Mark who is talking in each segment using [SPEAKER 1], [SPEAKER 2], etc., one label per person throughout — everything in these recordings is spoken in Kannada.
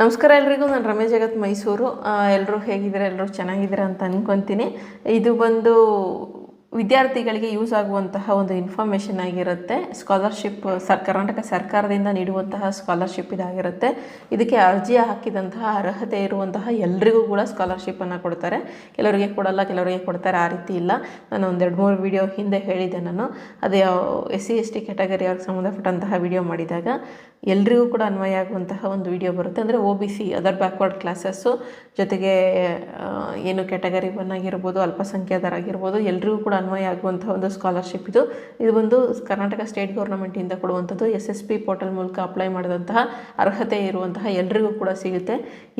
[SPEAKER 1] ನಮಸ್ಕಾರ ಎಲ್ರಿಗೂ, ನಾನು ರಮೇಶ್ ಜಗತ್ ಮೈಸೂರು. ಎಲ್ಲರೂ ಹೇಗಿದ್ದೀರಾ ಎಲ್ಲರೂ ಚೆನ್ನಾಗಿದ್ದೀರಾ ಅಂತ ಅಂದ್ಕೊತೀನಿ ಇದು ಬಂದು ವಿದ್ಯಾರ್ಥಿಗಳಿಗೆ ಯೂಸ್ ಆಗುವಂತಹ ಒಂದು ಇನ್ಫಾರ್ಮೇಷನ್ ಆಗಿರುತ್ತೆ. ಸ್ಕಾಲರ್ಶಿಪ್ ಸರ್, ಕರ್ನಾಟಕ ಸರ್ಕಾರದಿಂದ ನೀಡುವಂತಹ ಸ್ಕಾಲರ್ಶಿಪ್ ಇದಾಗಿರುತ್ತೆ. ಇದಕ್ಕೆ ಅರ್ಜಿ ಹಾಕಿದಂತಹ ಅರ್ಹತೆ ಇರುವಂತಹ ಎಲ್ರಿಗೂ ಕೂಡ ಸ್ಕಾಲರ್ಶಿಪ್ಪನ್ನು ಕೊಡ್ತಾರೆ. ಕೆಲವರಿಗೆ ಕೊಡಲ್ಲ, ಕೆಲವರಿಗೆ ಕೊಡ್ತಾರೆ, ಆ ರೀತಿ ಇಲ್ಲ. ನಾನು ಒಂದು ಎರಡು ಮೂರು ವಿಡಿಯೋ ಹಿಂದೆ ಹೇಳಿದ್ದೆ ನಾನು. ಅದೇ S C S T category ಅವ್ರಿಗೆ ಸಂಬಂಧಪಟ್ಟಂತಹ ವಿಡಿಯೋ ಮಾಡಿದಾಗ ಎಲ್ರಿಗೂ ಕೂಡ ಅನ್ವಯ ಆಗುವಂತಹ ಒಂದು ವಿಡಿಯೋ ಬರುತ್ತೆ. ಅಂದರೆ O B C other backward classes ಜೊತೆಗೆ ಏನು ಕ್ಯಾಟಗರಿ ಒನ್ ಆಗಿರ್ಬೋದು ಅಲ್ಪಸಂಖ್ಯಾತರಾಗಿರ್ಬೋದು ಎಲ್ರಿಗೂ ಕೂಡ ಅನ್ವಯ ಆಗುವಂತಹ ಒಂದು ಸ್ಕಾಲರ್ಶಿಪ್ ಇದು. ಇದು ಬಂದು ಕರ್ನಾಟಕ ಸ್ಟೇಟ್ ಗೌರ್ನಮೆಂಟಿಂದ ಕೊಡುವಂಥದ್ದು ಎಸ್ ಎಸ್ ಪಿ ಪೋರ್ಟಲ್ ಮೂಲಕ ಅಪ್ಲೈ ಮಾಡಿದಂತಹ ಅರ್ಹತೆ ಇರುವಂತಹ ಎಲ್ರಿಗೂ ಕೂಡ ಸಿಗುತ್ತೆ.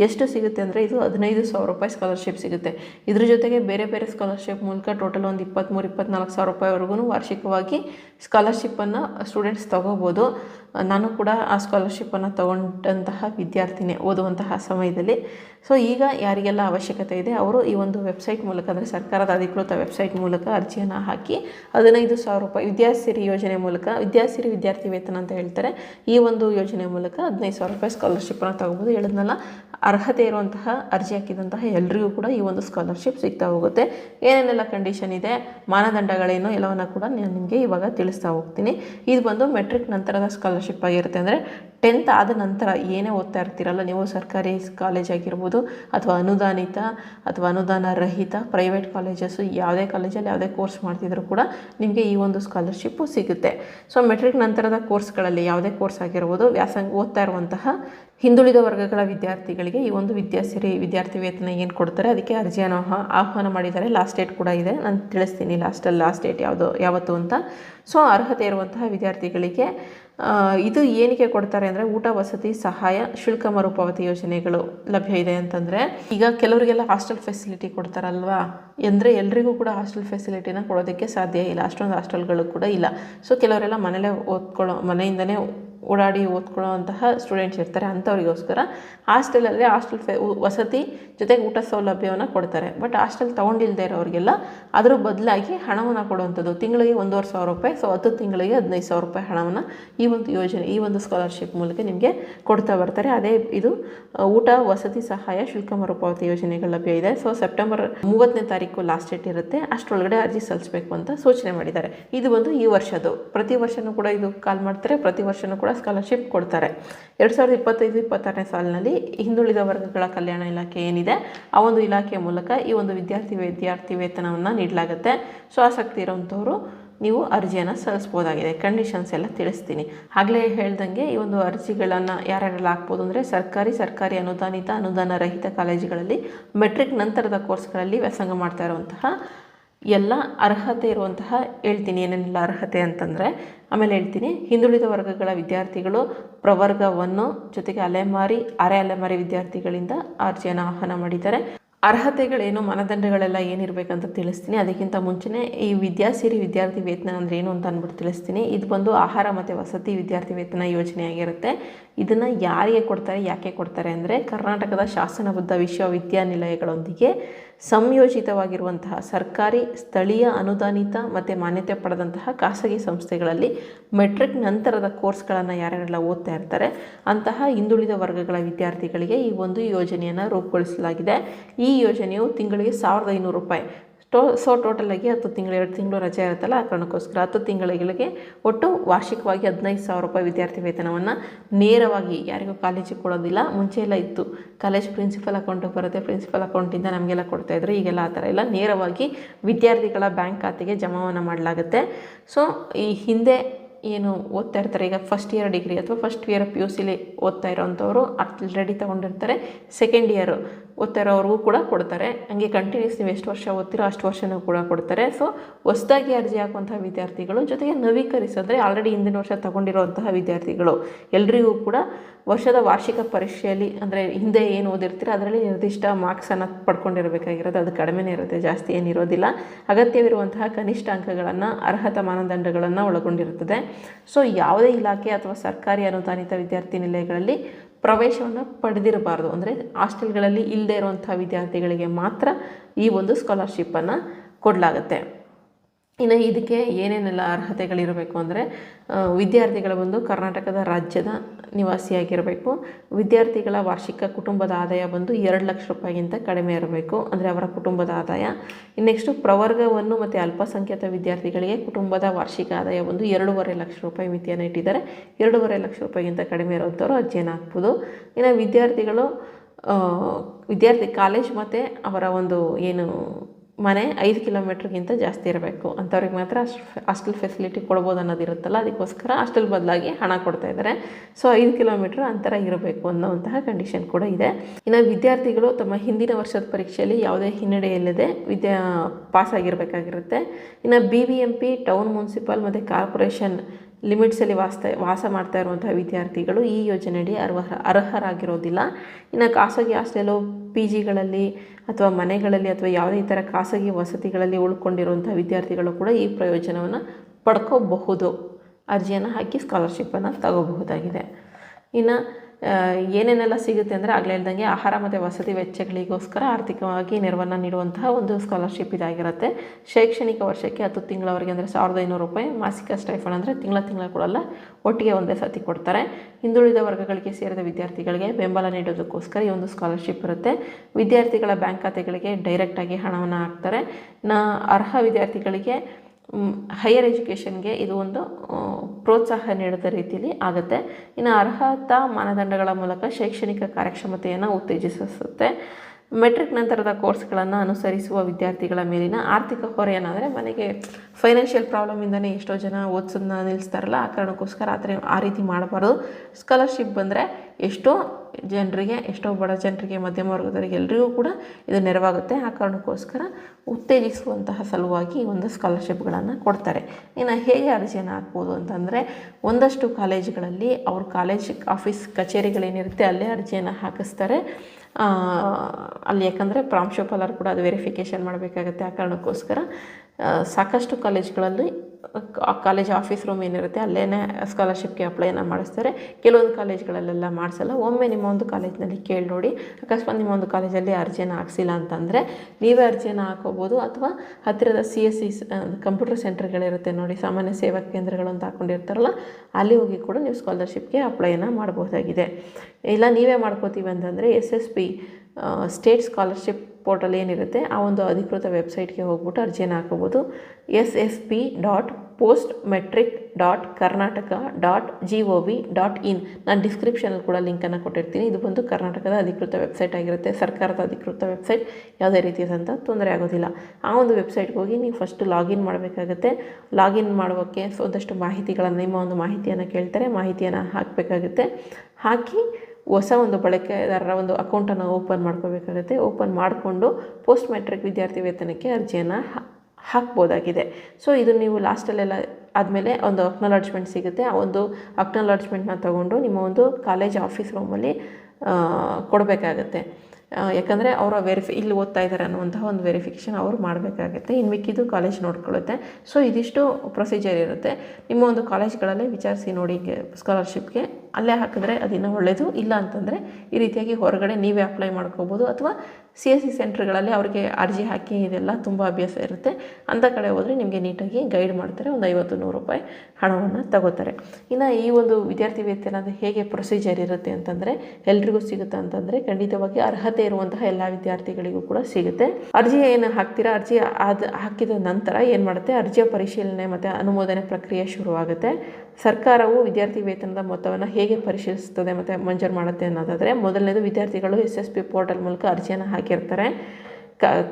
[SPEAKER 1] ಎಷ್ಟು ಸಿಗುತ್ತೆ ಅಂದರೆ ಇದು ಹದಿನೈದು ಸಾವಿರ ರೂಪಾಯಿ ಸ್ಕಾಲರ್ಶಿಪ್ ಸಿಗುತ್ತೆ. ಇದ್ರ ಜೊತೆಗೆ ಬೇರೆ ಬೇರೆ ಸ್ಕಾಲರ್ಶಿಪ್ ಮೂಲಕ ಟೋಟಲ್ ಒಂದು ಇಪ್ಪತ್ತ್ಮೂರು ಇಪ್ಪತ್ನಾಲ್ಕು ಸಾವಿರ ರೂಪಾಯಿವರೆಗೂ ವಾರ್ಷಿಕವಾಗಿ ಸ್ಕಾಲರ್ಶಿಪ್ಪನ್ನು ಸ್ಟೂಡೆಂಟ್ಸ್ ತಗೋಬೋದು. ನಾನು ಕೂಡ ಆ ಸ್ಕಾಲರ್ಶಿಪ್ಪನ್ನು ತಗೊಂಡಂತಹ ವಿದ್ಯಾರ್ಥಿನೇ ಓದುವಂತಹ ಸಮಯದಲ್ಲಿ. ಸೊ ಈಗ ಯಾರಿಗೆಲ್ಲ ಅವಶ್ಯಕತೆ ಇದೆ, ಅವರು ಈ ಒಂದು ವೆಬ್ಸೈಟ್ ಮೂಲಕ, ಅಂದರೆ ಸರ್ಕಾರದ ಅಧಿಕೃತ ವೆಬ್ಸೈಟ್ ಮೂಲಕ ಅರ್ಜಿಯನ್ನು ಹಾಕಿ ಹದಿನೈದು ಸಾವಿರ ರೂಪಾಯಿ ವಿದ್ಯಾಸಿರಿ ಯೋಜನೆ ಮೂಲಕ, ವಿದ್ಯಾಸಿರಿ ವಿದ್ಯಾರ್ಥಿ ವೇತನ ಅಂತ ಹೇಳ್ತಾರೆ, ಈ ಒಂದು ಯೋಜನೆ ಮೂಲಕ ಹದಿನೈದು ಸಾವಿರ ರೂಪಾಯಿ ಸ್ಕಾಲರ್ಶಿಪ್ಪನ್ನು ತಗೋಬೋದು. ಹೇಳಿದ್ನಲ್ಲ ಅರ್ಹತೆ ಇರುವಂತಹ ಅರ್ಜಿ ಹಾಕಿದಂತಹ ಎಲ್ಲರಿಗೂ ಕೂಡ ಈ ಒಂದು ಸ್ಕಾಲರ್ಶಿಪ್ ಸಿಗ್ತಾ ಹೋಗುತ್ತೆ. ಏನೇನೆಲ್ಲ ಕಂಡೀಷನ್ ಇದೆ, ಮಾನದಂಡಗಳೇನು ಎಲ್ಲವನ್ನ ಕೂಡ ನಾನು ನಿಮಗೆ ಇವಾಗ ತಿಳಿಸ್ತಾ ಹೋಗ್ತೀನಿ. ಇದು ಬಂದು ಮೆಟ್ರಿಕ್ ನಂತರದ ಸ್ಕಾಲರ್ಶಿಪ್ ಆಗಿರುತ್ತೆ ಅಂದರೆ ಟೆಂತ್ ಆದ ನಂತರ ಏನೇ ಓದ್ತಾ ಇರ್ತೀರಲ್ಲ, ನೀವು ಸರ್ಕಾರಿ ಕಾಲೇಜ್ ಆಗಿರ್ಬೋದು ಅಥವಾ ಅನುದಾನಿತ ಅಥವಾ ಅನುದಾನ ರಹಿತ ಪ್ರೈವೇಟ್ ಕಾಲೇಜಸ್ಸು ಯಾವುದೇ ಕಾಲೇಜಲ್ಲಿ ಯಾವುದೇ ಕೋರ್ಸ್ ಮಾಡ್ತಿದ್ರು ಕೂಡ ನಿಮಗೆ ಈ ಒಂದು ಸ್ಕಾಲರ್ಶಿಪ್ಪು ಸಿಗುತ್ತೆ. ಸೊ ಮೆಟ್ರಿಕ್ ನಂತರದ ಕೋರ್ಸ್ಗಳಲ್ಲಿ ಯಾವುದೇ ಕೋರ್ಸ್ ಆಗಿರ್ಬೋದು, ವ್ಯಾಸಂಗ ಓದ್ತಾ ಇರುವಂತಹ ಹಿಂದುಳಿದ ವರ್ಗಗಳ ವಿದ್ಯಾರ್ಥಿಗಳಿಗೆ ಈ ಒಂದು ವಿದ್ಯಾಸಿರಿ ವಿದ್ಯಾರ್ಥಿ ವೇತನ ಏನು ಕೊಡ್ತಾರೆ, ಅದಕ್ಕೆ ಅರ್ಜಿಯನ್ನು ಆಹ್ವಾನ ಮಾಡಿದ್ದಾರೆ. ಲಾಸ್ಟ್ ಡೇಟ್ ಕೂಡ ಇದೆ. ನಾನು ತಿಳಿಸ್ತೀನಿ ಲಾಸ್ಟಲ್ಲಿ ಲಾಸ್ಟ್ ಡೇಟ್ ಯಾವುದು ಯಾವತ್ತು ಅಂತ. ಸೊ ಅರ್ಹತೆ ಇರುವಂತಹ ವಿದ್ಯಾರ್ಥಿಗಳಿಗೆ ಇದು ಏನಕ್ಕೆ ಕೊಡ್ತಾರೆ ಅಂದರೆ ಊಟ, ವಸತಿ, ಸಹಾಯ, ಶುಲ್ಕ ಮರುಪಾವತಿ ಯೋಜನೆಗಳು ಲಭ್ಯ ಇದೆ ಅಂತಂದರೆ, ಈಗ ಕೆಲವರಿಗೆಲ್ಲ ಹಾಸ್ಟೆಲ್ ಫೆಸಿಲಿಟಿ ಕೊಡ್ತಾರಲ್ವಾ? ಅಂದರೆ ಎಲ್ರಿಗೂ ಕೂಡ ಹಾಸ್ಟೆಲ್ ಫೆಸಿಲಿಟಿನ ಕೊಡೋದಕ್ಕೆ ಸಾಧ್ಯ ಇಲ್ಲ. ಅಷ್ಟೊಂದು ಹಾಸ್ಟೆಲ್ಗಳು ಕೂಡ ಇಲ್ಲ. ಸೊ ಕೆಲವರೆಲ್ಲ ಮನೇಲೇ ಓದ್ಕೊಳ್ಳೋ ಮನೆಯಿಂದನೇ ಓಡಾಡಿ ಓದ್ಕೊಳ್ಳೋವಂತಹ ಸ್ಟೂಡೆಂಟ್ಸ್ ಇರ್ತಾರೆ ಅಂಥವ್ರಿಗೋಸ್ಕರ ಹಾಸ್ಟೆಲಲ್ಲಿ ಹಾಸ್ಟೆಲ್ ಫೆ ವಸತಿ ಜೊತೆಗೆ ಊಟ ಸೌಲಭ್ಯವನ್ನು ಕೊಡ್ತಾರೆ. ಬಟ್ ಹಾಸ್ಟೆಲ್ ತೊಗೊಂಡಿಲ್ಲದೆ ಇರೋರಿಗೆಲ್ಲ ಅದ್ರ ಬದಲಾಗಿ ಹಣವನ್ನು ಕೊಡುವಂಥದ್ದು. ತಿಂಗಳಿಗೆ ಒಂದೂವರೆ ಸಾವಿರ ರೂಪಾಯಿ, ಸೊ ಹತ್ತು ತಿಂಗಳಿಗೆ ಹದಿನೈದು ಸಾವಿರ ರೂಪಾಯಿ ಹಣವನ್ನು ಈ ಒಂದು ಯೋಜನೆ, ಈ ಒಂದು ಸ್ಕಾಲರ್ಶಿಪ್ ಮೂಲಕ ನಿಮಗೆ ಕೊಡ್ತಾ ಬರ್ತಾರೆ. ಅದೇ ಇದು ಊಟ, ವಸತಿ ಸಹಾಯ, ಶುಲ್ಕ ಮರುಪಾವತಿ ಯೋಜನೆಗಳು ಲಭ್ಯ ಇದೆ. ಸೊ ಸೆಪ್ಟೆಂಬರ್ ಮೂವತ್ತನೇ ತಾರೀಕು ಲಾಸ್ಟ್ ಡೇಟ್ ಇರುತ್ತೆ. ಅಷ್ಟರೊಳಗಡೆ ಅರ್ಜಿ ಸಲ್ಲಿಸಬೇಕು ಅಂತ ಸೂಚನೆ ಮಾಡಿದ್ದಾರೆ. ಇದು ಒಂದು ಈ ವರ್ಷದ್ದು. ಪ್ರತಿ ವರ್ಷನೂ ಕೂಡ ಇದು ಕಾಲ್ ಮಾಡ್ತಾರೆ. ಪ್ರತಿ ವರ್ಷನೂ ಕೂಡ ಸ್ಕಾಲರ್ಶಿಪ್ ಕೊಡ್ತಾರೆ. ಎರಡು ಸಾವಿರದ ಇಪ್ಪತ್ತೈದು, ಇಪ್ಪತ್ತಾರನೇ ಸಾಲಿನಲ್ಲಿ ಹಿಂದುಳಿದ ವರ್ಗಗಳ ಕಲ್ಯಾಣ ಇಲಾಖೆ ಏನಿದೆ, ಆ ಒಂದು ಇಲಾಖೆಯ ಮೂಲಕ ಈ ಒಂದು ವಿದ್ಯಾರ್ಥಿ ವಿದ್ಯಾರ್ಥಿ ವೇತನವನ್ನು ನೀಡಲಾಗುತ್ತೆ. ಸೊ, ಆಸಕ್ತಿ ಇರೋವಂಥವರು ನೀವು ಅರ್ಜಿಯನ್ನು ಸಲ್ಲಿಸ್ಬೋದಾಗಿದೆ. ಕಂಡೀಷನ್ಸ್ ಎಲ್ಲ ತಿಳಿಸ್ತೀನಿ. ಆಗಲೇ ಹೇಳ್ದಂಗೆ ಈ ಒಂದು ಅರ್ಜಿಗಳನ್ನು ಯಾರ್ಯಾರಲ್ಲಿ ಹಾಕ್ಬೋದು ಅಂದರೆ ಸರ್ಕಾರಿ ಸರ್ಕಾರಿ ಅನುದಾನಿತ, ಅನುದಾನ ರಹಿತ ಕಾಲೇಜುಗಳಲ್ಲಿ ಮೆಟ್ರಿಕ್ ನಂತರದ ಕೋರ್ಸ್ಗಳಲ್ಲಿ ವ್ಯಾಸಂಗ ಮಾಡ್ತಾ ಇರುವಂತಹ ಎಲ್ಲ ಅರ್ಹತೆ ಇರುವಂತಹ ಹೇಳ್ತೀನಿ ಏನೇನೆಲ್ಲ ಅರ್ಹತೆ ಅಂತಂದರೆ, ಆಮೇಲೆ ಹೇಳ್ತೀನಿ ಹಿಂದುಳಿದ ವರ್ಗಗಳ ವಿದ್ಯಾರ್ಥಿಗಳು ಪ್ರವರ್ಗವನ್ನು ಜೊತೆಗೆ ಅಲೆಮಾರಿ, ಅರೆ ಅಲೆಮಾರಿ ವಿದ್ಯಾರ್ಥಿಗಳಿಂದ ಅರ್ಜಿಯನ್ನು ಆಹ್ವಾನ ಮಾಡಿದ್ದಾರೆ. ಅರ್ಹತೆಗಳೇನು, ಮಾನದಂಡಗಳೆಲ್ಲ ಏನಿರಬೇಕಂತ ತಿಳಿಸ್ತೀನಿ. ಅದಕ್ಕಿಂತ ಮುಂಚೆನೇ ಈ ವಿದ್ಯಾಸಿರಿ ವಿದ್ಯಾರ್ಥಿ ವೇತನ ಅಂದರೆ ಏನು ಅಂತ ಅಂದ್ಬಿಟ್ಟು ತಿಳಿಸ್ತೀನಿ. ಇದು ಬಂದು ಆಹಾರ ಮತ್ತು ವಸತಿ ವಿದ್ಯಾರ್ಥಿ ವೇತನ ಯೋಜನೆಯಾಗಿರುತ್ತೆ ಇದನ್ನು ಯಾರಿಗೆ ಕೊಡ್ತಾರೆ, ಯಾಕೆ ಕೊಡ್ತಾರೆ ಅಂದರೆ, ಕರ್ನಾಟಕದ ಶಾಸನಬದ್ಧ ವಿಶ್ವವಿದ್ಯಾನಿಲಯಗಳೊಂದಿಗೆ ಸಂಯೋಜಿತವಾಗಿರುವಂತಹ ಸರ್ಕಾರಿ, ಸ್ಥಳೀಯ ಅನುದಾನಿತ ಮತ್ತು ಮಾನ್ಯತೆ ಪಡೆದಂತಹ ಖಾಸಗಿ ಸಂಸ್ಥೆಗಳಲ್ಲಿ ಮೆಟ್ರಿಕ್ ನಂತರದ ಕೋರ್ಸ್ಗಳನ್ನು ಯಾರೆಲ್ಲ ಓದ್ತಾ ಇರ್ತಾರೆ, ಅಂತಹ ಹಿಂದುಳಿದ ವರ್ಗಗಳ ವಿದ್ಯಾರ್ಥಿಗಳಿಗೆ ಈ ಒಂದು ಯೋಜನೆಯನ್ನು ರೂಪುಗೊಳಿಸಲಾಗಿದೆ. ಈ ಯೋಜನೆಯು ತಿಂಗಳಿಗೆ ಸಾವಿರದ ಐನೂರು ರೂಪಾಯಿ ಟೋ, ಸೊ ಟೋಟಲಾಗಿ ಹತ್ತು ತಿಂಗಳು, ಎರಡು ತಿಂಗಳು ರಜೆ ಇರುತ್ತಲ್ಲ ಆ ಕಾರಣಕ್ಕೋಸ್ಕರ ಹತ್ತು ತಿಂಗಳಿಗೆ ಒಟ್ಟು ವಾರ್ಷಿಕವಾಗಿ ಹದಿನೈದು ಸಾವಿರ ರೂಪಾಯಿ ವಿದ್ಯಾರ್ಥಿ ವೇತನವನ್ನು ನೇರವಾಗಿ ಯಾರಿಗೂ ಕಾಲೇಜಿಗೆ ಕೊಡೋದಿಲ್ಲ. ಮುಂಚೆ ಎಲ್ಲ ಇತ್ತು. ಕಾಲೇಜ್ ಪ್ರಿನ್ಸಿಪಲ್ ಅಕೌಂಟಿಗೆ ಬರುತ್ತೆ. ಪ್ರಿನ್ಸಿಪಲ್ ಅಕೌಂಟಿಂದ ನಮಗೆಲ್ಲ ಕೊಡ್ತಾಯಿದ್ರು ಈಗೆಲ್ಲ ಆ ಥರ ಇಲ್ಲ. ನೇರವಾಗಿ ವಿದ್ಯಾರ್ಥಿಗಳ ಬ್ಯಾಂಕ್ ಖಾತೆಗೆ ಜಮಾವನ್ನು ಮಾಡಲಾಗುತ್ತೆ. ಸೊ ಈ ಹಿಂದೆ ಏನು ಓದ್ತಾ ಇರ್ತಾರೆ, ಈಗ ಫಸ್ಟ್ ಇಯರ್ ಡಿಗ್ರಿ ಅಥವಾ ಫಸ್ಟ್ ಇಯರ್ ಪಿ ಯು ಸಿಲಿ ಓದ್ತಾ ಇರೋವಂಥವ್ರು ಆಲ್ರೆಡಿ ತೊಗೊಂಡಿರ್ತಾರೆ. ಸೆಕೆಂಡ್ ಇಯರು ಓದ್ತಾ ಇರೋವ್ರಿಗೂ ಕೂಡ ಕೊಡ್ತಾರೆ. ಹಂಗೆ ಕಂಟಿನ್ಯೂಸ್ ನೀವು ಎಷ್ಟು ವರ್ಷ ಓದ್ತೀರೋ ಅಷ್ಟು ವರ್ಷನೂ ಕೂಡ ಕೊಡ್ತಾರೆ. ಸೊ ಹೊಸದಾಗಿ ಅರ್ಜಿ ಹಾಕುವಂತಹ ವಿದ್ಯಾರ್ಥಿಗಳು ಜೊತೆಗೆ ನವೀಕರಿಸಿದ್ರೆ ಆಲ್ರೆಡಿ ಹಿಂದಿನ ವರ್ಷ ತಗೊಂಡಿರುವಂತಹ ವಿದ್ಯಾರ್ಥಿಗಳು ಎಲ್ರಿಗೂ ಕೂಡ ವರ್ಷದ ವಾರ್ಷಿಕ ಪರೀಕ್ಷೆಯಲ್ಲಿ ಅಂದರೆ ಹಿಂದೆ ಏನು ಓದಿರ್ತೀರ ಅದರಲ್ಲಿ ನಿರ್ದಿಷ್ಟ ಮಾರ್ಕ್ಸನ್ನು ಪಡ್ಕೊಂಡಿರಬೇಕಾಗಿರೋದು. ಅದು ಕಡಿಮೆನೇ ಇರುತ್ತೆ, ಜಾಸ್ತಿ ಏನಿರೋದಿಲ್ಲ ಅಗತ್ಯವಿರುವಂತಹ ಕನಿಷ್ಠ ಅಂಕಗಳನ್ನು, ಅರ್ಹತಾ ಮಾನದಂಡಗಳನ್ನು ಒಳಗೊಂಡಿರುತ್ತದೆ. ಸೊ ಯಾವುದೇ ಇಲಾಖೆ ಅಥವಾ ಸರ್ಕಾರಿ ಅನುದಾನಿತ ವಿದ್ಯಾರ್ಥಿ ನಿಲಯಗಳಲ್ಲಿ ಪ್ರವೇಶವನ್ನು ಪಡೆದಿರಬಾರ್ದು. ಅಂದರೆ ಹಾಸ್ಟೆಲ್ಗಳಲ್ಲಿ ಇಲ್ಲದೆ ಇರುವಂಥ ವಿದ್ಯಾರ್ಥಿಗಳಿಗೆ ಮಾತ್ರ ಈ ಒಂದು ಸ್ಕಾಲರ್ಶಿಪ್ಪನ್ನು ಕೊಡಲಾಗುತ್ತೆ. ಇನ್ನು ಇದಕ್ಕೆ ಏನೇನೆಲ್ಲ ಅರ್ಹತೆಗಳಿರಬೇಕು ಅಂದರೆ ವಿದ್ಯಾರ್ಥಿಗಳ ಒಂದು ಕರ್ನಾಟಕದ ರಾಜ್ಯದ ನಿವಾಸಿಯಾಗಿರಬೇಕು. ವಿದ್ಯಾರ್ಥಿಗಳ ವಾರ್ಷಿಕ ಕುಟುಂಬದ ಆದಾಯ ಬಂದು ಎರಡು ಲಕ್ಷ ರೂಪಾಯಿಗಿಂತ ಕಡಿಮೆ ಇರಬೇಕು ಅಂದರೆ ಅವರ ಕುಟುಂಬದ ಆದಾಯ. ನೆಕ್ಸ್ಟು ಪ್ರವರ್ಗವನ್ನು ಮತ್ತು ಅಲ್ಪಸಂಖ್ಯಾತ ವಿದ್ಯಾರ್ಥಿಗಳಿಗೆ ಕುಟುಂಬದ ವಾರ್ಷಿಕ ಆದಾಯ ಬಂದು ಎರಡೂವರೆ ಲಕ್ಷ ರೂಪಾಯಿ ಮಿತಿಯನ್ನು ಇಟ್ಟಿದ್ದಾರೆ. ಎರಡೂವರೆ ಲಕ್ಷ ರೂಪಾಯಿಗಿಂತ ಕಡಿಮೆ ಇರೋಂಥವ್ರು ಅರ್ಜಿಯನ್ನು ಹಾಕ್ಬೋದು ಇನ್ನು ವಿದ್ಯಾರ್ಥಿಗಳು ವಿದ್ಯಾರ್ಥಿ ಕಾಲೇಜ್ ಮತ್ತು ಅವರ ಒಂದು ಏನು ಮನೆ ಐದು ಕಿಲೋಮೀಟ್ರ್ಗಿಂತ ಜಾಸ್ತಿ ಇರಬೇಕು. ಅಂಥವ್ರಿಗೆ ಮಾತ್ರ ಅಷ್ಟು ಹಾಸ್ಟೆಲ್ ಫೆಸಿಲಿಟಿ ಕೊಡ್ಬೋದು ಅನ್ನೋದಿರುತ್ತಲ್ಲ ಅದಕ್ಕೋಸ್ಕರ ಹಾಸ್ಟೆಲ್ ಬದಲಾಗಿ ಹಣ ಕೊಡ್ತಾ ಇದ್ದಾರೆ ಸೊ ಐದು ಕಿಲೋಮೀಟ್ರ್ ಅಂತರ ಇರಬೇಕು ಅನ್ನೋವಂತಹ ಕಂಡೀಷನ್ ಕೂಡ ಇದೆ. ಇನ್ನು ವಿದ್ಯಾರ್ಥಿಗಳು ತಮ್ಮ ಹಿಂದಿನ ವರ್ಷದ ಪರೀಕ್ಷೆಯಲ್ಲಿ ಯಾವುದೇ ಹಿನ್ನಡೆ ಇಲ್ಲದೆ ವಿದ್ಯಾ ಪಾಸ್ ಆಗಿರಬೇಕಾಗಿರುತ್ತೆ ಇನ್ನು B B M P town municipal ಮತ್ತು ಕಾರ್ಪೊರೇಷನ್ ಲಿಮಿಟ್ಸಲ್ಲಿ ವಾಸ್ತ, ವಾಸ ಮಾಡ್ತಾ ಇರುವಂತಹ ವಿದ್ಯಾರ್ಥಿಗಳು ಈ ಯೋಜನೆಯಡಿ ಅರ್ಹ, ಅರ್ಹರಾಗಿರೋದಿಲ್ಲ. ಇನ್ನು ಖಾಸಗಿ ಹಾಸ್ಟೆಲು, ಪಿ ಜಿಗಳಲ್ಲಿ ಅಥವಾ ಮನೆಗಳಲ್ಲಿ ಅಥವಾ ಯಾವುದೇ ಥರ ಖಾಸಗಿ ವಸತಿಗಳಲ್ಲಿ ಉಳ್ಕೊಂಡಿರುವಂಥ ವಿದ್ಯಾರ್ಥಿಗಳು ಕೂಡ ಈ ಪ್ರಯೋಜನವನ್ನು ಪಡ್ಕೋಬಹುದು. ಅರ್ಜಿಯನ್ನು ಹಾಕಿ ಸ್ಕಾಲರ್ಶಿಪ್ಪನ್ನು ತಗೋಬಹುದಾಗಿದೆ. ಇನ್ನು ಏನೇನೆಲ್ಲ ಸಿಗುತ್ತೆ ಅಂದರೆ ಆಗಲೇ ಹೇಳ್ದಂಗೆ ಆಹಾರ ಮತ್ತು ವಸತಿ ವೆಚ್ಚಗಳಿಗೋಸ್ಕರ ಆರ್ಥಿಕವಾಗಿ ನೆರವನ್ನು ನೀಡುವಂತಹ ಒಂದು ಸ್ಕಾಲರ್ಶಿಪ್ ಇದಾಗಿರುತ್ತೆ. ಶೈಕ್ಷಣಿಕ ವರ್ಷಕ್ಕೆ ಹತ್ತು ತಿಂಗಳವರೆಗೆ ಅಂದರೆ ಸಾವಿರದ ಐನೂರು ರೂಪಾಯಿ, ಮಾಸಿಕ ಸ್ಟೈಫಂಡ್ ಅಂದರೆ ತಿಂಗಳ ತಿಂಗಳ ಕೊಡಲ್ಲ ಒಟ್ಟಿಗೆ ಒಂದೇ ಸತಿ ಕೊಡ್ತಾರೆ. ಹಿಂದುಳಿದ ವರ್ಗಗಳಿಗೆ ಸೇರಿದ ವಿದ್ಯಾರ್ಥಿಗಳಿಗೆ ಬೆಂಬಲ ನೀಡೋದಕ್ಕೋಸ್ಕರ ಈ ಒಂದು ಸ್ಕಾಲರ್ಶಿಪ್ ಇರುತ್ತೆ. ವಿದ್ಯಾರ್ಥಿಗಳ ಬ್ಯಾಂಕ್ ಖಾತೆಗಳಿಗೆ ಡೈರೆಕ್ಟಾಗಿ ಹಣವನ್ನು ಹಾಕ್ತಾರೆ. ನ, ಅರ್ಹ ವಿದ್ಯಾರ್ಥಿಗಳಿಗೆ ಹೈಯರ್ ಎಜುಕೇಷನ್ಗೆ ಇದು ಒಂದು ಪ್ರೋತ್ಸಾಹ ನೀಡಿದ ರೀತಿಯಲ್ಲಿ ಆಗುತ್ತೆ. ಇನ್ನು ಅರ್ಹತಾ ಮಾನದಂಡಗಳ ಮೂಲಕ ಶೈಕ್ಷಣಿಕ ಕಾರ್ಯಕ್ಷಮತೆಯನ್ನು ಉತ್ತೇಜಿಸುತ್ತೆ. ಮೆಟ್ರಿಕ್ ನಂತರದ ಕೋರ್ಸ್ಗಳನ್ನು ಅನುಸರಿಸುವ ವಿದ್ಯಾರ್ಥಿಗಳ ಮೇಲಿನ ಆರ್ಥಿಕ ಹೊರೆ ಏನಾದರೆ ಮನೆಗೆ ಫೈನಾನ್ಷಿಯಲ್ ಪ್ರಾಬ್ಲಮಿಂದನೇ ಎಷ್ಟೋ ಜನ ಓದಿಸೋದನ್ನ ನಿಲ್ಲಿಸ್ತಾರಲ್ಲ ಆ ಕಾರಣಕ್ಕೋಸ್ಕರ ಆ ಥರ ಆ ರೀತಿ ಮಾಡಬಾರ್ದು. ಸ್ಕಾಲರ್ಶಿಪ್ ಬಂದರೆ ಎಷ್ಟೋ ಜನರಿಗೆ, ಎಷ್ಟೋ ಬಡ ಜನರಿಗೆ, ಮಧ್ಯಮ ವರ್ಗದವರಿಗೆ ಎಲ್ರಿಗೂ ಕೂಡ ಇದು ನೆರವಾಗುತ್ತೆ. ಆ ಕಾರಣಕ್ಕೋಸ್ಕರ ಉತ್ತೇಜಿಸುವಂತಹ ಸಲುವಾಗಿ ಒಂದು ಸ್ಕಾಲರ್ಶಿಪ್ಗಳನ್ನು ಕೊಡ್ತಾರೆ. ಇನ್ನು ಹೇಗೆ ಅರ್ಜಿಯನ್ನು ಹಾಕ್ಬೋದು ಅಂತಂದರೆ, ಒಂದಷ್ಟು ಕಾಲೇಜುಗಳಲ್ಲಿ ಅವ್ರ ಕಾಲೇಜ್ ಆಫೀಸ್ ಕಚೇರಿಗಳೇನಿರುತ್ತೆ, ಅಲ್ಲೇ ಅರ್ಜಿಯನ್ನು ಹಾಕಿಸ್ತಾರೆ. ಅಲ್ಲಿ ಯಾಕಂದರೆ ಪ್ರಾಂಶುಪಾಲರು ಕೂಡ ಅದು ವೆರಿಫಿಕೇಷನ್ ಮಾಡಬೇಕಾಗತ್ತೆ ಆ ಕಾರಣಕ್ಕೋಸ್ಕರ ಸಾಕಷ್ಟು ಕಾಲೇಜ್ಗಳಲ್ಲಿ ಕಾಲೇಜ್ ಆಫೀಸ್ ರೂಮ್ ಏನಿರುತ್ತೆ ಅಲ್ಲೇ ಸ್ಕಾಲರ್ಶಿಪ್ಗೆ ಅಪ್ಲೈನ ಮಾಡಿಸ್ತಾರೆ. ಕೆಲವೊಂದು ಕಾಲೇಜ್ಗಳಲ್ಲೆಲ್ಲ ಮಾಡಿಸಲ್ಲ. ಒಮ್ಮೆ ನಿಮ್ಮ ಒಂದು ಕಾಲೇಜ್ನಲ್ಲಿ ಕೇಳಿ ನೋಡಿ, ಅಕಸ್ಮಾತ್ ನಿಮ್ಮ ಒಂದು ಕಾಲೇಜಲ್ಲಿ ಅರ್ಜಿಯನ್ನು ಹಾಕ್ಸಿಲ್ಲ ಅಂತಂದರೆ, ನೀವೇ ಅರ್ಜಿಯನ್ನು ಹಾಕೋಬೋದು ಅಥವಾ ಹತ್ತಿರದ ಸಿ ಎಸ್ ಸಿ ಕಂಪ್ಯೂಟರ್ ಸೆಂಟರ್ಗಳಿರುತ್ತೆ ನೋಡಿ, ಸಾಮಾನ್ಯ ಸೇವಾ ಕೇಂದ್ರಗಳು ಅಂತ ಹಾಕ್ಕೊಂಡಿರ್ತಾರಲ್ಲ ಅಲ್ಲಿ ಹೋಗಿ ಕೂಡ ನೀವು ಸ್ಕಾಲರ್ಶಿಪ್ಗೆ ಅಪ್ಲೈನ ಮಾಡ್ಬೋದಾಗಿದೆ. ಇಲ್ಲ, ನೀವೇ ಮಾಡ್ಕೋತೀವಿ ಅಂತಂದರೆ S S P state scholarship portal ಏನಿರುತ್ತೆ, ಆ ಒಂದು ಅಧಿಕೃತ ವೆಬ್ಸೈಟ್ಗೆ ಹೋಗ್ಬಿಟ್ಟು ಅರ್ಜಿಯನ್ನು ಹಾಕೋಬೋದು. S S P dot post matric dot Karnataka dot G O V dot in ನಾನು ಡಿಸ್ಕ್ರಿಪ್ಷನಲ್ಲಿ ಕೂಡ ಲಿಂಕನ್ನು ಕೊಟ್ಟಿರ್ತೀನಿ. ಇದು ಬಂದು ಕರ್ನಾಟಕದ ಅಧಿಕೃತ ವೆಬ್ಸೈಟ್ ಆಗಿರುತ್ತೆ. ಸರ್ಕಾರದ ಅಧಿಕೃತ ವೆಬ್ಸೈಟ್ ಯಾವುದೇ ರೀತಿಯಾದಂಥ ತೊಂದರೆ ಆಗೋದಿಲ್ಲ. ಆ ಒಂದು ವೆಬ್ಸೈಟ್ಗೆ ಹೋಗಿ ನೀವು ಫಸ್ಟು ಲಾಗಿನ್ ಮಾಡಬೇಕಾಗುತ್ತೆ. ಲಾಗಿನ್ ಮಾಡೋಕ್ಕೆ ಒಂದಷ್ಟು ಮಾಹಿತಿಗಳನ್ನು ನಿಮ್ಮ ಒಂದು ಮಾಹಿತಿಯನ್ನು ಕೇಳ್ತಾರೆ. ಮಾಹಿತಿಯನ್ನು ಹಾಕಬೇಕಾಗುತ್ತೆ. ಹಾಕಿ ಹೊಸ ಒಂದು ಬಳಕೆದಾರರ ಒಂದು ಅಕೌಂಟನ್ನು ಓಪನ್ ಮಾಡ್ಕೋಬೇಕಾಗುತ್ತೆ. ಓಪನ್ ಮಾಡಿಕೊಂಡು ಪೋಸ್ಟ್ ಮೆಟ್ರಿಕ್ ವಿದ್ಯಾರ್ಥಿ ವೇತನಕ್ಕೆ ಅರ್ಜಿಯನ್ನು ಹಾಕ್ಬೋದಾಗಿದೆ. ಸೊ ಇದು ನೀವು ಲಾಸ್ಟಲ್ಲೆಲ್ಲ ಆದಮೇಲೆ ಒಂದು ಅಕ್ನಾಲಜ್ಮೆಂಟ್ ಸಿಗುತ್ತೆ. ಆ ಒಂದು ಅಕ್ನಾಲಜ್ಮೆಂಟ್ನ ತೊಗೊಂಡು ನಿಮ್ಮ ಒಂದು ಕಾಲೇಜ್ ಆಫೀಸ್ ರೂಮಲ್ಲಿ ಕೊಡಬೇಕಾಗತ್ತೆ. ಯಾಕಂದರೆ ಅವರ ವೆರಿಫಿ ಇಲ್ಲಿ ಓದ್ತಾ ಇದ್ದಾರೆ ಅನ್ನುವಂತಹ ಒಂದು ವೆರಿಫಿಕೇಷನ್ ಅವರು ಮಾಡಬೇಕಾಗುತ್ತೆ. ಇನ್ನು ಮಿಕ್ಕಿದ್ದು ಕಾಲೇಜ್ ನೋಡ್ಕೊಳ್ಳುತ್ತೆ. ಸೊ ಇದಿಷ್ಟು ಪ್ರೊಸೀಜರ್ ಇರುತ್ತೆ. ನಿಮ್ಮ ಒಂದು ಕಾಲೇಜ್ಗಳಲ್ಲೇ ವಿಚಾರಿಸಿ ನೋಡಿ ಸ್ಕಾಲರ್ಶಿಪ್ಗೆ ಅಲ್ಲೇ ಹಾಕಿದ್ರೆ ಅದಿನ್ನೂ ಒಳ್ಳೆಯದು ಇಲ್ಲ ಅಂತಂದರೆ ಈ ರೀತಿಯಾಗಿ ಹೊರಗಡೆ ನೀವೇ ಅಪ್ಲೈ ಮಾಡ್ಕೋಬೋದು ಅಥವಾ ಸಿ ಎಸ್ ಸಿ ಸೆಂಟ್ರ್ಗಳಲ್ಲಿ ಅವರಿಗೆ ಅರ್ಜಿ ಹಾಕಿ ಇದೆಲ್ಲ ತುಂಬ ಅಭ್ಯಾಸ ಇರುತ್ತೆ. ಅಂಥ ಕಡೆ ಹೋದರೆ ನಿಮಗೆ ನೀಟಾಗಿ ಗೈಡ್ ಮಾಡ್ತಾರೆ. ಒಂದು ಐವತ್ತು ನೂರು ರೂಪಾಯಿ ಹಣವನ್ನು ತಗೋತಾರೆ. ಇನ್ನು ಈ ಒಂದು ವಿದ್ಯಾರ್ಥಿ ವೇತನದ ಹೇಗೆ ಪ್ರೊಸೀಜರ್ ಇರುತ್ತೆ ಅಂತಂದರೆ ಎಲ್ರಿಗೂ ಸಿಗುತ್ತೆ ಅಂತಂದರೆ ಖಂಡಿತವಾಗಿ ಅರ್ಹತೆ ಇರುವಂತಹ ಎಲ್ಲ ವಿದ್ಯಾರ್ಥಿಗಳಿಗೂ ಕೂಡ ಸಿಗುತ್ತೆ. ಅರ್ಜಿ ಏನು ಹಾಕ್ತೀರಾ? ಅರ್ಜಿ ಅದು ಹಾಕಿದ ನಂತರ ಏನು ಮಾಡುತ್ತೆ? ಅರ್ಜಿಯ ಪರಿಶೀಲನೆ ಮತ್ತು ಅನುಮೋದನೆ ಪ್ರಕ್ರಿಯೆ ಶುರುವಾಗುತ್ತೆ. ಸರ್ಕಾರವು ವಿದ್ಯಾರ್ಥಿ ವೇತನದ ಮೊತ್ತವನ್ನು ಹೇಗೆ ಪರಿಶೀಲಿಸುತ್ತದೆ ಮತ್ತು ಮಂಜೂರು ಮಾಡುತ್ತೆ ಅನ್ನೋದಾದರೆ, ಮೊದಲನೇದು ವಿದ್ಯಾರ್ಥಿಗಳು ಎಸ್ ಎಸ್ ಪಿ ಪೋರ್ಟಲ್ ಮೂಲಕ ಅರ್ಜಿಯನ್ನು ಹಾಕಿರ್ತಾರೆ.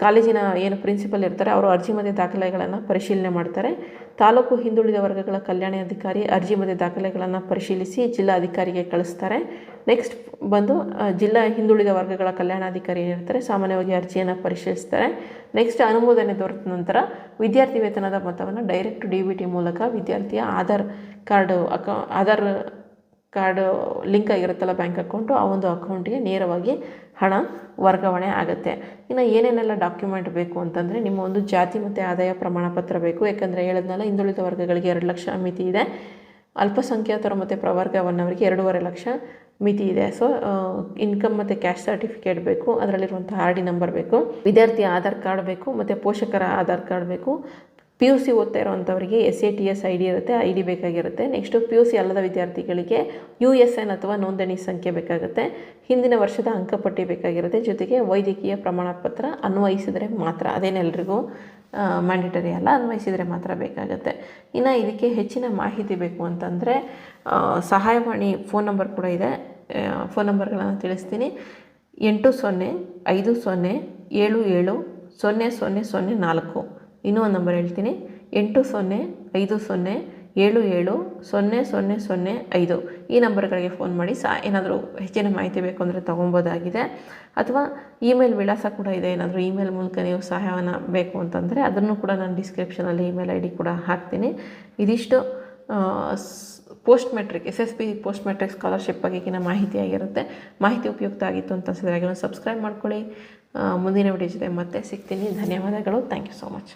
[SPEAKER 1] ಕಾಲೇಜಿನ ಏನು ಪ್ರಿನ್ಸಿಪಲ್ ಇರ್ತಾರೆ ಅವರು ಅರ್ಜಿ ಮಧ್ಯೆ ದಾಖಲೆಗಳನ್ನು ಪರಿಶೀಲನೆ ಮಾಡ್ತಾರೆ. ತಾಲೂಕು ಹಿಂದುಳಿದ ವರ್ಗಗಳ ಕಲ್ಯಾಣ ಅಧಿಕಾರಿ ಅರ್ಜಿ ಮಧ್ಯೆ ದಾಖಲೆಗಳನ್ನು ಪರಿಶೀಲಿಸಿ ಜಿಲ್ಲಾಧಿಕಾರಿಗೆ ಕಳಿಸ್ತಾರೆ. ನೆಕ್ಸ್ಟ್ ಬಂದು ಜಿಲ್ಲಾ ಹಿಂದುಳಿದ ವರ್ಗಗಳ ಕಲ್ಯಾಣಾಧಿಕಾರಿ ಏನಿರ್ತಾರೆ ಸಾಮಾನ್ಯವಾಗಿ ಅರ್ಜಿಯನ್ನು ಪರಿಶೀಲಿಸ್ತಾರೆ. ನೆಕ್ಸ್ಟ್ ಅನುಮೋದನೆ ದೊರೆತ ನಂತರ ವಿದ್ಯಾರ್ಥಿ ವೇತನದ ಮೊತ್ತವನ್ನು ಡೈರೆಕ್ಟ್ ಡಿ ಮೂಲಕ ವಿದ್ಯಾರ್ಥಿಯ ಆಧಾರ್ ಕಾರ್ಡು ಅಕೌ, ಆಧಾರ್ ಕಾರ್ಡು ಲಿಂಕ್ ಆಗಿರುತ್ತಲ್ಲ ಬ್ಯಾಂಕ್ ಅಕೌಂಟು, ಆ ಒಂದು ಅಕೌಂಟಿಗೆ ನೇರವಾಗಿ ಹಣ ವರ್ಗಾವಣೆ ಆಗುತ್ತೆ. ಇನ್ನು ಏನೇನೆಲ್ಲ ಡಾಕ್ಯುಮೆಂಟ್ ಬೇಕು ಅಂತಂದರೆ ನಿಮ್ಮ ಒಂದು ಜಾತಿ ಮತ್ತು ಆದಾಯ ಪ್ರಮಾಣ ಪತ್ರ ಬೇಕು. ಯಾಕಂದರೆ ಹೇಳಿದ್ನಲ್ಲ, ಹಿಂದುಳಿದ ವರ್ಗಗಳಿಗೆ ಎರಡು ಲಕ್ಷ ಮಿತಿ ಇದೆ. ಅಲ್ಪಸಂಖ್ಯಾತರು ಮತ್ತು ಪ್ರವರ್ಗವನ್ನವರಿಗೆ ಎರಡೂವರೆ ಲಕ್ಷ ಮಿತಿ ಇದೆ. ಸೊ ಇನ್ಕಮ್ ಮತ್ತು ಕ್ಯಾಶ್ ಸರ್ಟಿಫಿಕೇಟ್ ಬೇಕು. ಅದರಲ್ಲಿರುವಂಥ ಆರ್ ಡಿ ನಂಬರ್ ಬೇಕು. ವಿದ್ಯಾರ್ಥಿ ಆಧಾರ್ ಕಾರ್ಡ್ ಬೇಕು, ಮತ್ತು ಪೋಷಕರ ಆಧಾರ್ ಕಾರ್ಡ್ ಬೇಕು. ಪಿ ಯು ಸಿ ಓದ್ತಾ ಇರೋವಂಥವರಿಗೆ S A T S I D ಇರುತ್ತೆ, ಐ ಡಿ ಬೇಕಾಗಿರುತ್ತೆ. ನೆಕ್ಸ್ಟು ಪಿ ಯು ಸಿ ಅಲ್ಲದ ವಿದ್ಯಾರ್ಥಿಗಳಿಗೆ ಯು ಎಸ್ ಎನ್ ಅಥವಾ ನೋಂದಣಿ ಸಂಖ್ಯೆ ಬೇಕಾಗುತ್ತೆ. ಹಿಂದಿನ ವರ್ಷದ ಅಂಕಪಟ್ಟಿ ಬೇಕಾಗಿರುತ್ತೆ. ಜೊತೆಗೆ ವೈದ್ಯಕೀಯ ಪ್ರಮಾಣ ಪತ್ರ ಅನ್ವಯಿಸಿದರೆ ಮಾತ್ರ, ಅದೇನೆಲ್ರಿಗೂ ಮ್ಯಾಂಡೇಟರಿ ಅಲ್ಲ, ಅನ್ವಯಿಸಿದರೆ ಮಾತ್ರ ಬೇಕಾಗುತ್ತೆ. ಇನ್ನು ಇದಕ್ಕೆ ಹೆಚ್ಚಿನ ಮಾಹಿತಿ ಬೇಕು ಅಂತಂದರೆ ಸಹಾಯವಾಣಿ ಫೋನ್ ನಂಬರ್ ಕೂಡ ಇದೆ. ಫೋನ್ ನಂಬರ್ಗಳನ್ನು ತಿಳಿಸ್ತೀನಿ. ಎಂಟು ಸೊನ್ನೆ ಐದು ಸೊನ್ನೆ ಏಳು ಏಳು ಸೊನ್ನೆ ಸೊನ್ನೆ ಸೊನ್ನೆ ನಾಲ್ಕು. ಇನ್ನೂ ಒಂದು ನಂಬರ್ ಹೇಳ್ತೀನಿ. ಎಂಟು ಸೊನ್ನೆ, ಐದು ಸೊನ್ನೆ, ಏಳು ಏಳು, ಸೊನ್ನೆ ಸೊನ್ನೆ ಸೊನ್ನೆ ಐದು. ಈ ನಂಬರ್ಗಳಿಗೆ ಫೋನ್ ಮಾಡಿ ಸಹ ಏನಾದರೂ ಹೆಚ್ಚಿನ ಮಾಹಿತಿ ಬೇಕು ಅಂದರೆ ತೊಗೊಬೋದಾಗಿದೆ. ಅಥವಾ ಇಮೇಲ್ ವಿಳಾಸ ಕೂಡ ಇದೆ. ಏನಾದರೂ ಇಮೇಲ್ ಮೂಲಕ ನೀವು ಸಹಾಯವನ್ನು ಬೇಕು ಅಂತಂದರೆ ಅದನ್ನು ಕೂಡ ನಾನು ಡಿಸ್ಕ್ರಿಪ್ಷನಲ್ಲಿ ಇಮೇಲ್ ಐ ಡಿ ಕೂಡ ಹಾಕ್ತೀನಿ. ಇದಿಷ್ಟು post matric S S P post matric scholarship ಬಗೆಗಿನ ಮಾಹಿತಿ ಆಗಿರುತ್ತೆ. ಮಾಹಿತಿ ಉಪಯುಕ್ತ ಆಗಿತ್ತು ಅಂತ ಅನಿಸಿದ್ರೆ ಸಬ್ಸ್ಕ್ರೈಬ್ ಮಾಡ್ಕೊಳ್ಳಿ. ಮುಂದಿನ ವಿಡಿಯೋ ಜೊತೆ ಮತ್ತೆ ಸಿಗ್ತೀನಿ. ಧನ್ಯವಾದಗಳು. Thank you so much